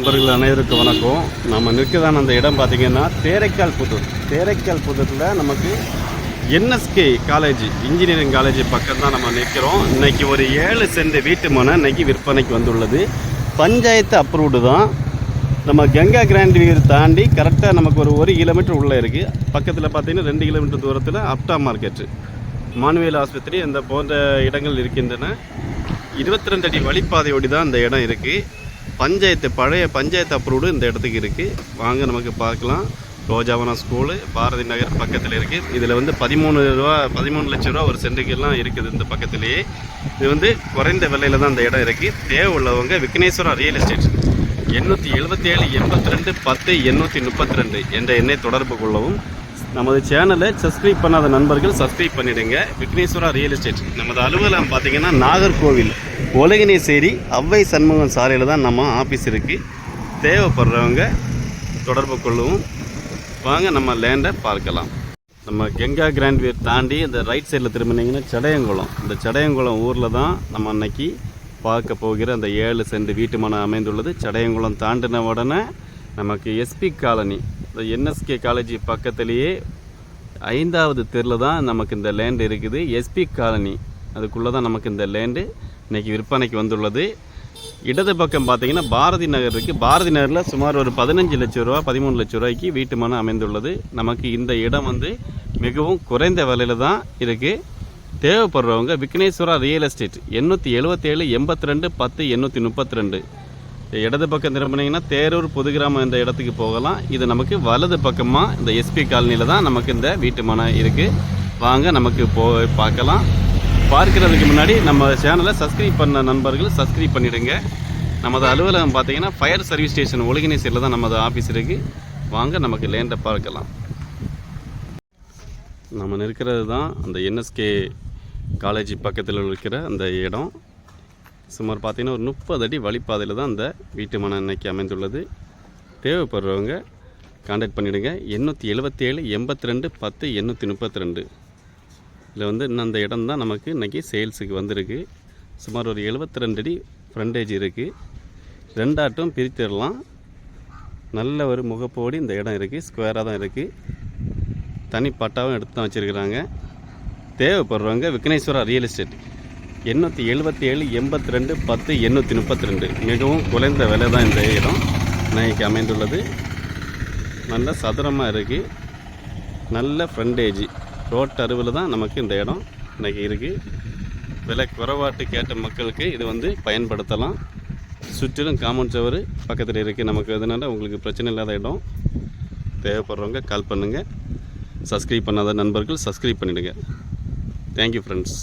நண்பர்கள் அனைவருக்கும் வணக்கம். நம்ம நிற்கதான அந்த இடம் பார்த்தீங்கன்னா தேரைக்கால் புதூர். தேரைக்கால் புதூரில் நமக்கு என்எஸ்கே காலேஜ் இன்ஜினியரிங் காலேஜ் பக்கம் தான் நம்ம நிற்கிறோம். இன்றைக்கி ஒரு ஏழு சென்ட் வீட்டு மனை இன்றைக்கி விற்பனைக்கு வந்துள்ளது. பஞ்சாயத்து அப்ரூவ்டு தான். நம்ம கங்கா கிராண்ட் வீர் தாண்டி கரெக்டாக நமக்கு ஒரு ஒரு கிலோமீட்டர் உள்ளே இருக்குது பக்கத்தில் பார்த்தீங்கன்னா ரெண்டு கிலோமீட்டர் தூரத்தில் அப்டா மார்க்கெட்டு மானுவேல் ஆஸ்பத்திரி இந்த போன்ற இடங்கள் இருக்கின்றன. இருபத்தி ரெண்டு அடி வழிப்பாதையோடி தான் இந்த இடம் இருக்குது பஞ்சாயத்து பழைய பஞ்சாயத்து அப்ரூவ்டு இந்த இடத்துக்கு இருக்குது வாங்க நமக்கு பார்க்கலாம். ரோஜாவனம் ஸ்கூலு பாரதி நகர் பக்கத்தில் இருக்குது இதில் வந்து பதிமூணு ரூபா பதிமூணு லட்ச ரூபா ஒரு சென்ட்டுக்கெல்லாம் இருக்குது இந்த பக்கத்துலேயே. இது வந்து குறைந்த விலையில் தான் இந்த இடம் இருக்குது தேவை உள்ளவங்க விக்னேஸ்வரா ரியல் எஸ்டேட் எண்ணூற்றி எழுபத்தி ஏழு எண்பத்தி ரெண்டு பத்து எண்ணூற்றி முப்பத்தி ரெண்டு என்ற எண்ணை தொடர்பு கொள்ளவும். நமது சேனலை சப்ஸ்கிரைப் பண்ணாத நண்பர்கள் சப்ஸ்கிரைப் பண்ணிடுங்க. விக்னேஸ்வரா ரியல் எஸ்டேட் நமது அலுவலகம் பார்த்தீங்கன்னா நாகர்கோவில். ஒலகினேசேரி அவ்வை சண்முகம் சாலையில் தான் நம்ம ஆஃபீஸ் இருக்குது தேவைப்படுறவங்க தொடர்பு கொள்ளவும். வாங்க நம்ம லேண்டை பார்க்கலாம். நம்ம கங்கா கிராண்ட் தாண்டி இந்த ரைட் சைடில் திரும்பினீங்கன்னா சடையங்குளம். இந்த சடையங்குளம் ஊரில் தான் நம்ம அன்னைக்கு பார்க்க போகிற அந்த ஏழு சென்ட் வீட்டு மனை அமைந்துள்ளது. சடையங்குளம் தாண்டின உடனே நமக்கு எஸ்பி காலனி இந்த என்எஸ்கே காலேஜ் பக்கத்துலேயே ஐந்தாவது தெருவில் தான் நமக்கு இந்த லேண்ட் இருக்குது. எஸ்பி காலனி அதுக்குள்ளே தான் நமக்கு இந்த லேண்டு இன்றைக்கி விற்பனைக்கு வந்துள்ளது. இடது பக்கம் பார்த்தீங்கன்னா பாரதி நகர் இருக்குது பாரதி நகரில் சுமார் ஒரு பதினஞ்சு லட்ச ரூபா பதிமூணு லட்ச ரூபாய்க்கு வீட்டு மனை அமைந்துள்ளது. நமக்கு இந்த இடம் வந்து மிகவும் குறைந்த விலையில் தான் இருக்குது தேவைப்படுறவங்க விக்னேஸ்வரா ரியல் எஸ்டேட் எண்ணூற்றி எழுபத்தேழு எண்பத்தி ரெண்டு பத்து எண்ணூற்றி முப்பத்தி ரெண்டு இடது பக்கம் திரும்பினீங்கன்னா தேரூர் புதுகிராமம் என்ற இடத்துக்கு போகலாம். இது நமக்கு வலது பக்கமாக இந்த எஸ்பி காலனியில் தான் நமக்கு இந்த வீட்டு மனை இருக்குது வாங்க நமக்கு போ பார்க்கலாம். பார்க்கிறதுக்கு முன்னாடி நம்ம சேனலை சப்ஸ்கிரைப் பண்ண நண்பர்கள் சப்ஸ்கிரைப் பண்ணிடுங்க. நமது அலுவலகம் பார்த்தீங்கன்னா ஃபயர் சர்வீஸ் ஸ்டேஷன் ஒழுங்கினேசரில் தான் நமது ஆஃபீஸ் இருக்குது வாங்க நமக்கு லேண்டை பார்க்கலாம். நம்ம நிற்கிறது தான் அந்த என்எஸ்கே காலேஜ் பக்கத்தில் இருக்கிற அந்த இடம். சுமார் பார்த்திங்கன்னா ஒரு முப்பது அடி வழிப்பாதையில் தான் அந்த வீட்டு மன இன்னைக்கு அமைந்துள்ளது. தேவைப்படுறவங்க காண்டாக்ட் பண்ணிவிடுங்க எண்ணூற்றி எழுபத்தேழு எண்பத்தி ரெண்டு பத்து எண்ணூற்றி முப்பத்தி ரெண்டு. இதில் வந்து இன்னும் அந்த இடம் தான் நமக்கு இன்றைக்கி சேல்ஸுக்கு வந்திருக்கு. சுமார் ஒரு எழுபத்தி ரெண்டு அடி ஃப்ரண்டேஜ் இருக்குது ரெண்டாட்டும் பிரித்திடலாம். நல்ல ஒரு முகப்போடி இந்த இடம் இருக்குது ஸ்கொயராக தான் இருக்குது தனி பட்டாவும் எடுத்து தான் வச்சுருக்கிறாங்க. தேவைப்படுறவங்க விக்னேஸ்வரா ரியல் எஸ்டேட் எண்ணூற்றி எழுபத்தி ஏழு எண்பத்தி ரெண்டு பத்து எண்ணூற்றி முப்பத்தி ரெண்டு மிகவும் குறைந்த விலை தான் இந்த இடம். இன்னைக்கு அமைந்துள்ளது. நல்ல சதுரமாக இருக்குது நல்ல ஃப்ரண்டேஜ் ரோட் அருவில் தான் நமக்கு இந்த இடம் இன்றைக்கி இருக்குது விலை குறைவாட்டு கேட்ட மக்களுக்கு இது வந்து பயன்படுத்தலாம். சுற்றிலும் காம்பவுண்ட் சவர் பக்கத்தில் இருக்குது நமக்கு அதனால் உங்களுக்கு பிரச்சனை இல்லாத இடம். தேவைப்படுறவங்க கால் பண்ணுங்கள் சப்ஸ்கிரைப் பண்ணாத நண்பர்கள் சப்ஸ்கிரைப் பண்ணிவிடுங்க தேங்க்யூ ஃப்ரெண்ட்ஸ்